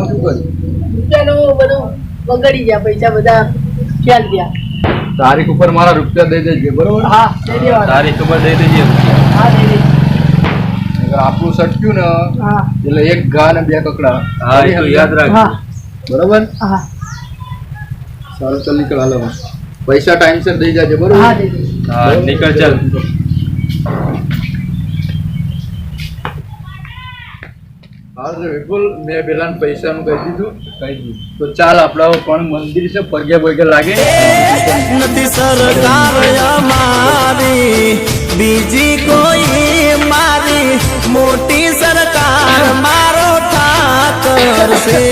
રૂપિયાનું શું કર્યું? રૂપિયાનું બધું બગડી ગયા પૈસા બધા ખ્યાલ ગયા. તારીખ ઉપર મારા રૂપિયા દઈ દેજે બરોબર? હા દઈ તારીખ ઉપર દઈ દેજે હા દઈ દેજે આપણું સટક્યું ને એટલે એક ઘા ને બે કકડા. હા એ તો યાદ રાખ બરોબર? હા. સારું ચાલ નીકળ હાલો પૈસા ટાઈમસર દઈ જાજે બરોબર? હા હા નીકળ ચાલ. હા, તો મેં પેલા પૈસાનું કહી દીધું. કહી દીધું તો ચાલ, આપણા પણ મંદિર છે, પગે પગે લાગે. નથી સરકાર અમારી, બીજી કોઈ મારી, મોટી સરકાર મારો ઠાકર છે.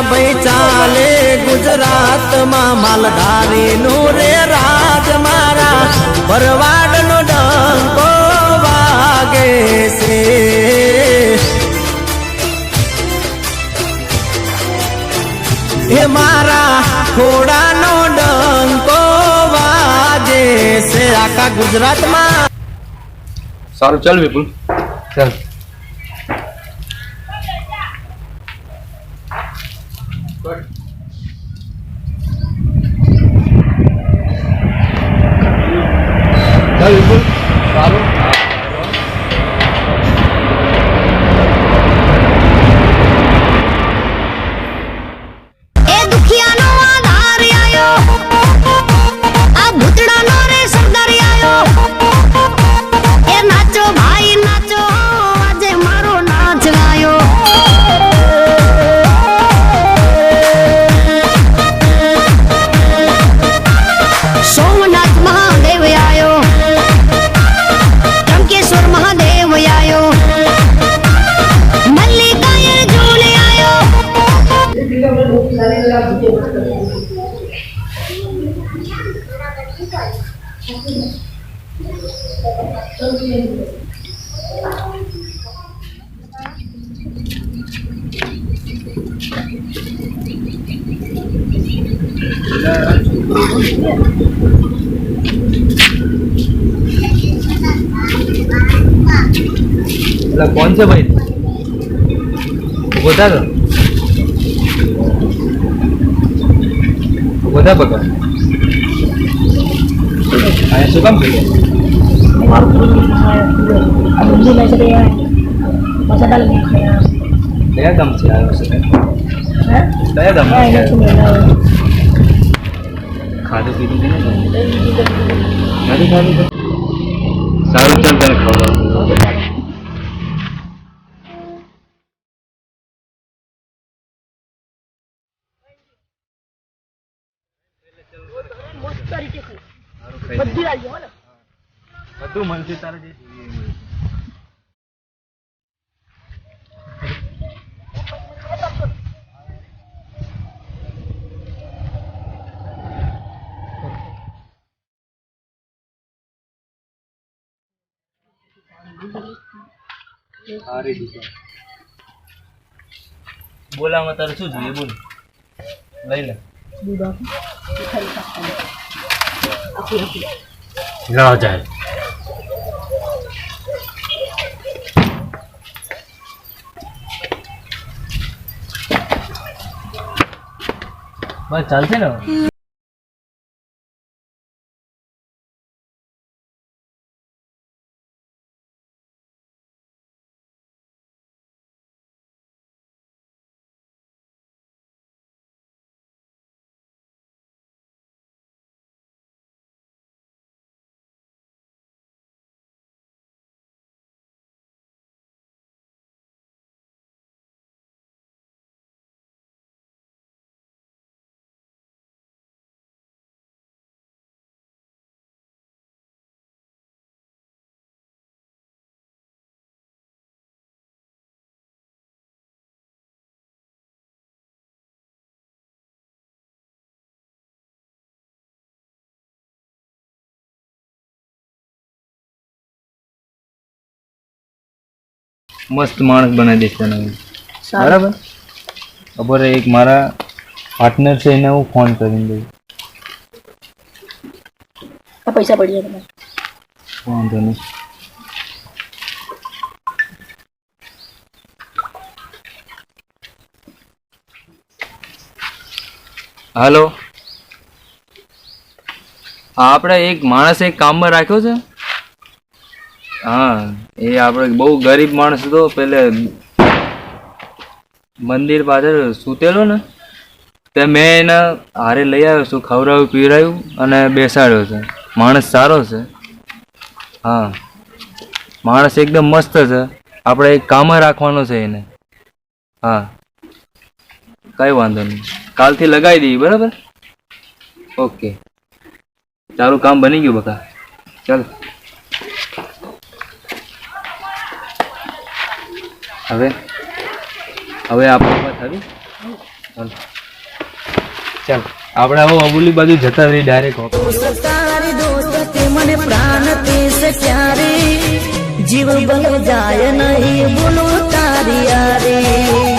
ટીનાભાઈ ચાલે ગુજરાતમાં માલધારી નું રે રાજ મારા. ભરવાડ નો ડંકો વાગે છે. હે મારા ખોડાનો ડંકો વાજે છે. આખા ગુજરાતમાં સારું ચાલ વિપુલ. ચાલ. વિપુલ એટલે કોણ છે ભાઈ? બધા બધા બકા અહીંયા શું કામ થઈ કયા ગામ છે. આવ્યો છે કયા ગામ ખાધું પીધું કે નથી ખાધું સારું ચાલ તને ખવડાવું બધું મનથી તારે જે સારી દુકાન બોલામાં તારે શું જોઈએ બોલ લઈ લે દૂધ આપો ના જાય બસ ચાલશે ને મસ્ત માણસ બનાવી દઈશ તને બરાબર? ખબર એક મારા પાર્ટનર છે એને હું ફોન કરીને દઉં પૈસા પડી ગયા વાંધો નહીં. હલો? આપણે એક માણસ એક કામમાં રાખ્યો છે? હા, એ આપણે બહુ ગરીબ માણસ હતો, પેલે મંદિર પાછળ સૂતેલો ને, તે મેં એને હારે લઈ આવ્યો છું, ખવડાવ્યું, પીવડાવ્યું અને બેસાડ્યો છે. માણસ સારો છે. હા. માણસ એકદમ મસ્ત છે. આપણે એક કામ રાખવાનો છે એને. હા. કઈ વાંધો નહીં. કાલથી લગાવી દઈએ બરાબર? ઓકે. તારું કામ બની ગયું બકા. ચાલ. હવે હવે આપણે વાત આવી. ચાલ. આપણે હવે અબુલી બાજુ જતા રહી ડાયરેક્ટ તારી દોસ્તી મને પ્રાણ પીસ ક્યારે? જીવ બંધ જાય નહીં બોલો તારી યારે.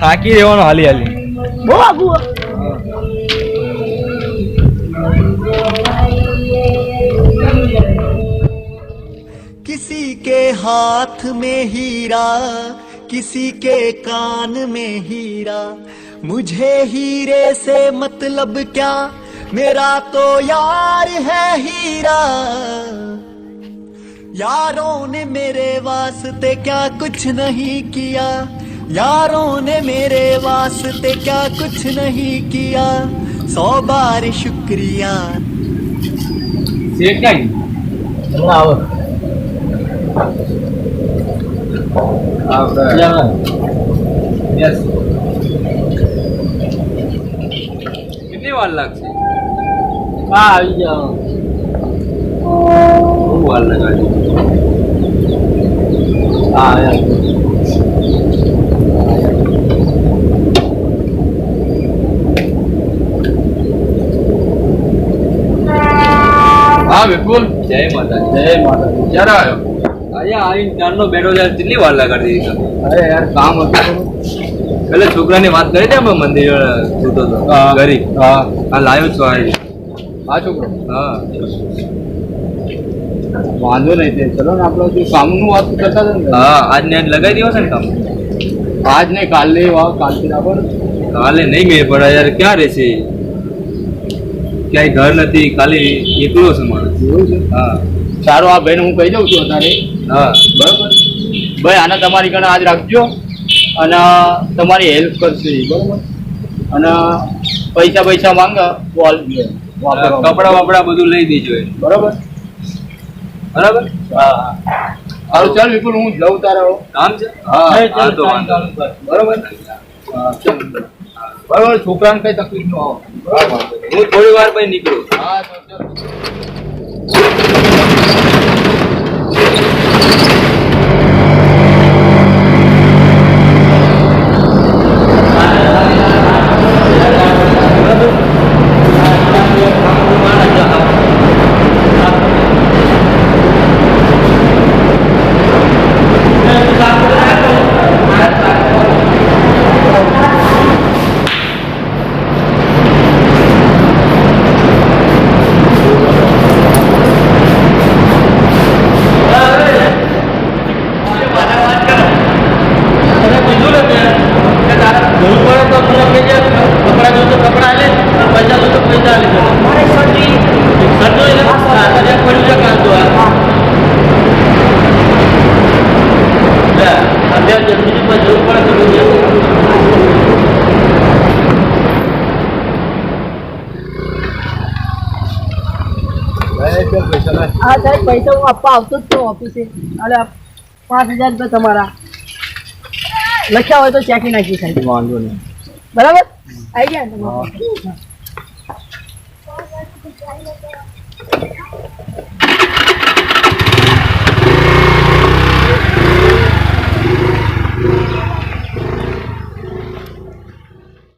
થાકી રહેવાનો હાલી હાલી બહુ આગું હો. किसी के हाथ में हीरा किसी के कान में हीरा मुझे हीरे से मतलब क्या मेरा तो यार है हीरा यारों ने मेरे वास्ते क्या कुछ नहीं किया यारों ने मेरे वास्ते क्या कुछ नहीं किया सौ बार शुक्रिया શેક ક્યાં ગઈ? Yes. કેટલી વાર લાગશે હા આવી જાઓ બહુ વાર લગાડી હા વિપુલ જય માતા જય માતા ક્યારે આવ્યો? અહીંયા આવીને ચારનો બેઠો છે કેટલી વાર લગાડી દીધી અરે યાર કામ હતું એટલે છોકરાની વાત કરી દે મંદિર જોતો હતો ગરી હા. આ લાવ્યો છો આ હા છોકરો? હા. વાંધો નહીં તે. ચલો ને આપણે જે કામનું વાત કરતા હતા ને હા આજ ને આજ લગાવી દેવો છે ને કામ? આજ ને કાલે વાવ કાલથી રાખો કાલે નહીં મેળ પડે યાર ક્યાં રહેશે? ક્યાંય ઘર નથી ખાલી એકલો છે માણસ. એવું છે? હા. સારું આ ભાઈને હું કહી દઉં છું અત્યારે હા. બરાબર? ભાઈ આને તમારી કણે આજ રાખજો અને તમારી હેલ્પ કરશે બરાબર? અને પૈસા પૈસા માંગે કપડા વપડા બધું લઈ દેજો. બરાબર? બરાબર? હા સારું ચાલ વિપુલ હું જાઉં તારે. કામ છે? હા હા તો બરાબર? હા ચાલ. બરાબર છોકરાને કઈ તકલીફ ન આવે હું થોડી વાર પછી નીકળું. હા હા સાહેબ પૈસા હું આપવા આવતો જ છું ઓફિસે. અરે પાંચ હજાર રૂપિયા તમારા. લખ્યા હોય તો ચેકી નાખી સાહેબ. વાંધો નહીં. બરાબર? આવી ગયા તમારા.